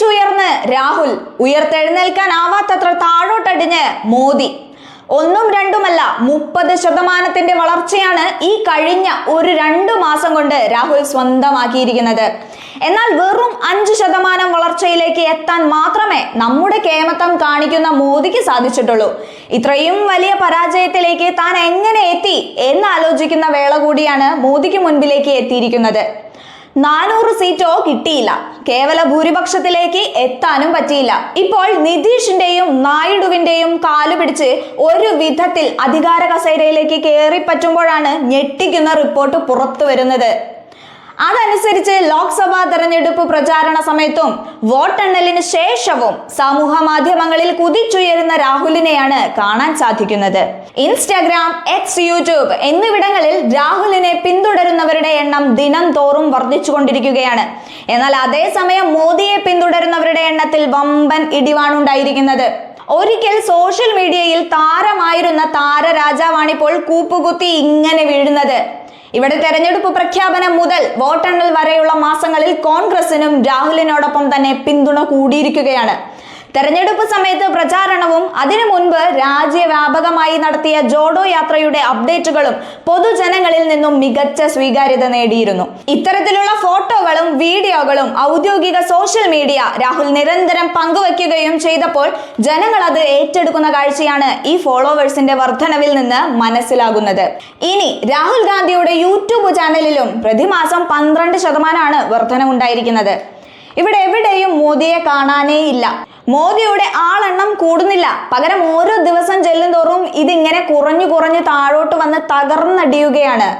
കുതിച്ചുയർന്ന് രാഹുൽ ഉയർത്തെഴുന്നേൽക്കാൻ ആവാത്തത്ര താഴോട്ടടിഞ്ഞ് മോദി. ഒന്നും രണ്ടുമല്ല മുപ്പത് ശതമാനത്തിന്റെ വളർച്ചയാണ് ഈ കഴിഞ്ഞ ഒരു രണ്ടു മാസം കൊണ്ട് രാഹുൽ സ്വന്തമാക്കിയിരിക്കുന്നത്. എന്നാൽ വെറും അഞ്ച് ശതമാനം വളർച്ചയിലേക്ക് എത്താൻ മാത്രമേ നമ്മുടെ കേമത്തം കാണിക്കുന്ന മോദിക്ക് സാധിച്ചിട്ടുള്ളൂ. ഇത്രയും വലിയ പരാജയത്തിലേക്ക് താൻ എങ്ങനെ എത്തി എന്ന് ആലോചിക്കുന്ന വേള കൂടിയാണ് മോദിക്ക് മുൻപിലേക്ക് എത്തിയിരിക്കുന്നത്. നാനൂറ് സീറ്റോ കിട്ടിയില്ല. കേവല ഭൂരിപക്ഷത്തിലേക്ക് എത്താനും പറ്റിയില്ല. ഇപ്പോൾ നിതീഷിന്റെയും നായിഡുവിന്റെയും കാലു പിടിച്ച് ഒരു വിധത്തിൽ അധികാര കസേരയിലേക്ക് കയറി പറ്റുമ്പോഴാണ് ഞെട്ടിക്കുന്ന റിപ്പോർട്ട് പുറത്തു വരുന്നത്. അതനുസരിച്ച് ലോക്സഭാ തെരഞ്ഞെടുപ്പ് പ്രചാരണ സമയത്തും വോട്ടെണ്ണലിന് ശേഷവും സമൂഹ മാധ്യമങ്ങളിൽ കുതിച്ചുയരുന്ന രാഹുലിനെയാണ് കാണാൻ സാധിക്കുന്നത്. ഇൻസ്റ്റാഗ്രാം എക്സ് യൂട്യൂബ് എന്നിവിടങ്ങളിൽ രാഹുലിനെ പിന്തുടരുന്നവരുടെ എണ്ണം ദിനം തോറും വർദ്ധിച്ചുകൊണ്ടിരിക്കുകയാണ്. എന്നാൽ അതേസമയം മോദിയെ പിന്തുടരുന്നവരുടെ എണ്ണത്തിൽ വമ്പൻ ഇടിവാണുണ്ടായിരിക്കുന്നത് ഒരിക്കൽ സോഷ്യൽ മീഡിയയിൽ താരമായിരുന്ന താരരാജാവാണിപ്പോൾ കൂപ്പുകുത്തി ഇങ്ങനെ വീഴുന്നത്. ഇവിടെ തെരഞ്ഞെടുപ്പ് പ്രഖ്യാപനം മുതൽ വോട്ടെണ്ണൽ വരെയുള്ള മാസങ്ങളിൽ കോൺഗ്രസിനും രാഹുലിനോടൊപ്പം തന്നെ പിന്തുണ കൂടിയിരിക്കുകയാണ്. തെരഞ്ഞെടുപ്പ് സമയത്ത് പ്രചാരണവും അതിനു മുൻപ് രാജ്യവ്യാപകമായി നടത്തിയ ജോഡോ യാത്രയുടെ അപ്ഡേറ്റുകളും പൊതുജനങ്ങളിൽ നിന്നും മികച്ച സ്വീകാര്യത നേടിയിരുന്നു. ഇത്തരത്തിലുള്ള ഫോട്ടോകളും വീഡിയോകളും ഔദ്യോഗിക സോഷ്യൽ മീഡിയ രാഹുൽ നിരന്തരം പങ്കുവയ്ക്കുകയും ചെയ്തപ്പോൾ ജനങ്ങൾ അത് ഏറ്റെടുക്കുന്ന കാഴ്ചയാണ് ഈ ഫോളോവേഴ്സിന്റെ വർധനവിൽ നിന്ന് മനസ്സിലാകുന്നത്. ഇനി രാഹുൽ ഗാന്ധിയുടെ യൂട്യൂബ് ചാനലിലും പ്രതിമാസം പന്ത്രണ്ട് ശതമാനമാണ് വർധനവുണ്ടായിരിക്കുന്നത്. ഇവിടെ എവിടെയും മോദിയെ കാണാനേ ഇല്ല. മോദിയുടെ ആളെണ്ണം കൂടുന്നില്ല. പകരം ഓരോ ദിവസം ചെല്ലുന്തോറും ഇതിങ്ങനെ കുറഞ്ഞു കുറഞ്ഞു താഴോട്ട് വന്ന് തകർന്നടിയുകയാണ്.